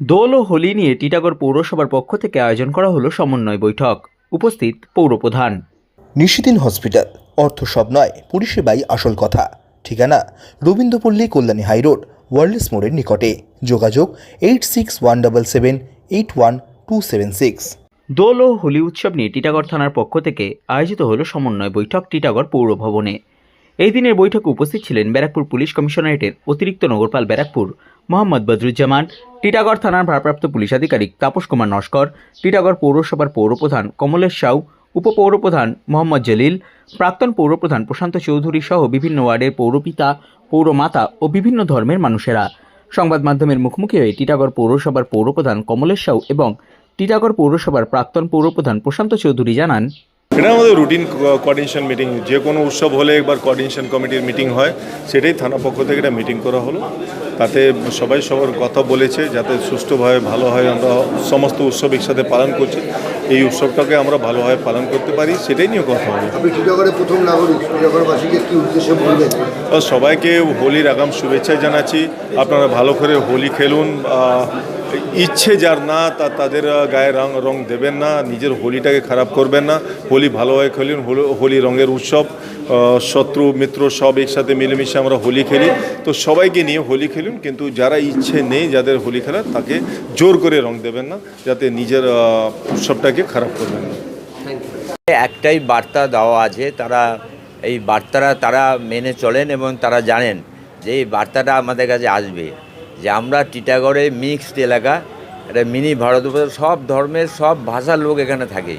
দোল ও হোলি নিয়ে টিটাগড় পৌরসভার পক্ষ থেকে আয়োজন করা হলো সমন্বয় বৈঠক। উপস্থিত পৌরপ্রধান। নিশিদিন হসপিটাল অর্থ সব নয় পরিষেবাই আসল কথা। ঠিকানা রবীন্দ্রপল্লী কল্যাণী হাইরোড ওয়ার্ল্ডস মোড়ের নিকটে। যোগাযোগ eight six one double seven eight one two seven six. Dol ও হোলি উৎসব নিয়ে টিটাগড় থানার পক্ষ থেকে আয়োজিত হলো সমন্বয় বৈঠক টিটাগড় পৌর ভবনে এই দিনের বৈঠকে উপস্থিত ছিলেন ব্যারাকপুর পুলিশ কমিশনারেটের অতিরিক্ত নগরপাল ব্যারাকপুর মোহাম্মদ বদরুজ্জামান, টিটাগড় থানার ভারপ্রাপ্ত পুলিশ আধিকারিক তাপস কুমার নস্কর, টিটাগড় পৌরসভার পৌরপ্রধান কমলেশ সাউ, উপপৌরপ্রধান মোহাম্মদ জলিল, প্রাক্তন পৌরপ্রধান প্রশান্ত চৌধুরী সহ বিভিন্ন ওয়ার্ডের পৌরপিতা, পৌরমাতা ও বিভিন্ন ধর্মের মানুষেরা। সংবাদ মাধ্যমের মুখোমুখি হয়ে টিটাগড় পৌরসভার পৌরপ্রধান কমলেশ সাউ এবং টিটাগড় পৌরসভার প্রাক্তন পৌরপ্রধান প্রশান্ত চৌধুরী জানান এটা আমাদের রুটিন কোঅর্ডিনেশন মিটিং যে কোনো উৎসব হলে একবার কোঅর্ডিনেশন কমিটির মিটিং হয় সেটাই থানা পক্ষ থেকে একটা মিটিং করা হলো। তাতে সবাই সবার কথা বলেছে যাতে সুষ্ঠুভাবে ভালো হয় আমরা সমস্ত উৎসব একসাথে পালন করছি। এই উৎসবটাকে আমরা ভালোভাবে পালন করতে পারি সেটাই নিয়ে কথা হলো প্রথম নাগরিক কি উদ্দেশ্যে বলবেন? সবাইকে হোলির আগাম শুভেচ্ছা জানাচ্ছি। আপনারা ভালো করে হোলি খেলুন ইচ্ছে যার না, তা তাদের গায়ে রং রং দেবেন না, নিজের হোলিটাকে খারাপ করবেন না। হোলি ভালোভাবে খেলুন হোলি- রঙের উৎসব শত্রু, মিত্র সব একসাথে মিলেমিশে আমরা হোলি খেলি। তো সবাইকে নিয়ে হোলি খেলুন, কিন্তু যারা ইচ্ছে নেই যাদের হোলি খেলার, তাকে জোর করে রং দেবেন না, যাতে নিজের উৎসবটাকে খারাপ করবেন না। একটাই বার্তা দেওয়া আছে, তারা, এই বার্তাটা তারা মেনে চলেন এবং তারা জানেন যে এই বার্তাটা আমাদের কাছে আসবে। যে আমরা টিটাগড়ে মিক্সড এলাকা এটা মিনি ভারতবর্ষ সব ধর্মের, সব ভাষার লোক এখানে থাকে।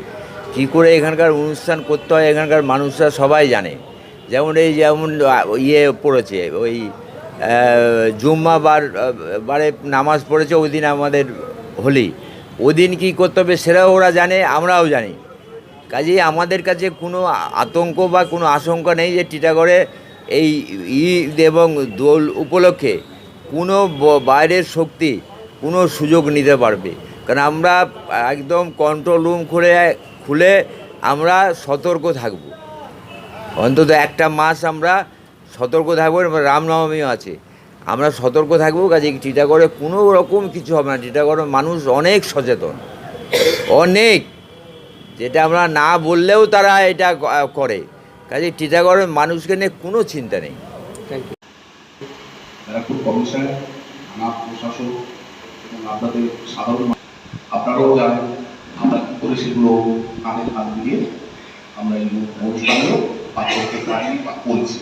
কী করে এখানকার অনুষ্ঠান করতে হয়, এখানকার মানুষরা সবাই জানে। যেমন এই যেমন ইয়ে পড়েছে, ওই জুম্মা বার বারে নামাজ পড়েছে, ওই দিন আমাদের হোলি। ওদিন কী করতে হবে, সেটাও ওরা জানে, আমরাও জানি। কাজেই আমাদের কাছে কোনো আতঙ্ক বা কোনো আশঙ্কা নেই যে টিটাগড়ে এই ঈদ এবং দোল উপলক্ষে কোনো বাইরের শক্তি কোনো সুযোগ নিতে পারবে। কারণ আমরা একদম কন্ট্রোল রুম খুলে খুলে আমরা সতর্ক থাকব। অন্তত একটা মাস আমরা সতর্ক থাকব রামনবমীও আছে। আমরা সতর্ক থাকব কাজে টিটাগড়ে কোনো রকম কিছু হবে না। টিটাগড়ের মানুষ অনেক সচেতন। অনেক। যেটা আমরা না বললেও তারা এটা করে। কাজে টিটাগড়ের মানুষকে নিয়ে কোনো চিন্তা নেই। ব্যারাকপুর কমিশন থানা প্রশাসন এবং আপনাদের সাধারণ আপনারাও জানেন আমরা কী করে সেগুলো কাঁধে হাত দিয়ে আমরা এই অনুষ্ঠানে করতে পারি বা করছি।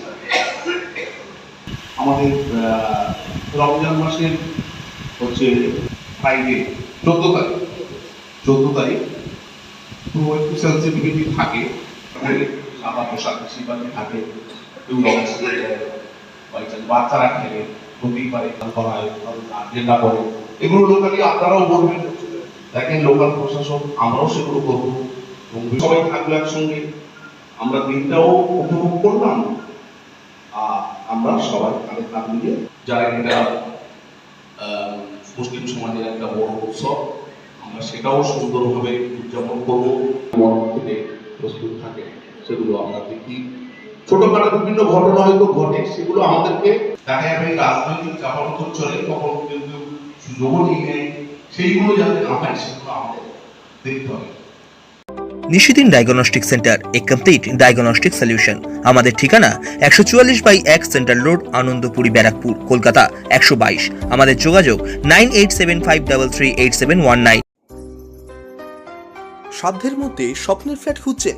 আমাদের রমজান মাসের হচ্ছে ফ্রাইডে চোদ্দ তারিখ। চোদ্দ তারিখ, পুরো একটু সেন্সিটিভিটি থাকে সাদা পোশাক বেশিরভাগই থাকে, কেউ রং বাচ্চারা খেলে। দেখেন লোকাল প্রশাসন, আমরাও সেগুলো করব। সবাই থাকল একসঙ্গে। আমরা দিনটাও উপভোগ করলাম। আর আমরা সবাই কাঁধে কাঁধ মিলিয়ে যারা এটা মুসলিম সমাজের একটা বড় উৎসব, আমরা সেটাও সুন্দরভাবে উদযাপন করব মন থেকে প্রস্তুত থাকে সেগুলো আমরা দেখি ছোটখাটো বিভিন্ন ঘটনা হয়তো ঘটে সেগুলো আমাদেরকে দেখা যাবে রাজনৈতিক চাপানোতর চলে তখন কিন্তু সুযোগও নিয়ে নেয় সেইগুলো যাতে না হয় সেগুলো আমাদের দেখতে হবে। Nishidin diagnostic centre a complete diagnostic solution. আমাদের ঠিকানা একশো চুয়াল্লিশ বাই এক সেন্ট্রাল রোড আনন্দপুরি ব্যারাকপুর কলকাতা একশো বাইশ। আমাদের যোগাযোগ nine eight seven five double three eight seven one nine. সাধ্যের মধ্যে স্বপ্নের ফ্ল্যাট খুঁজছেন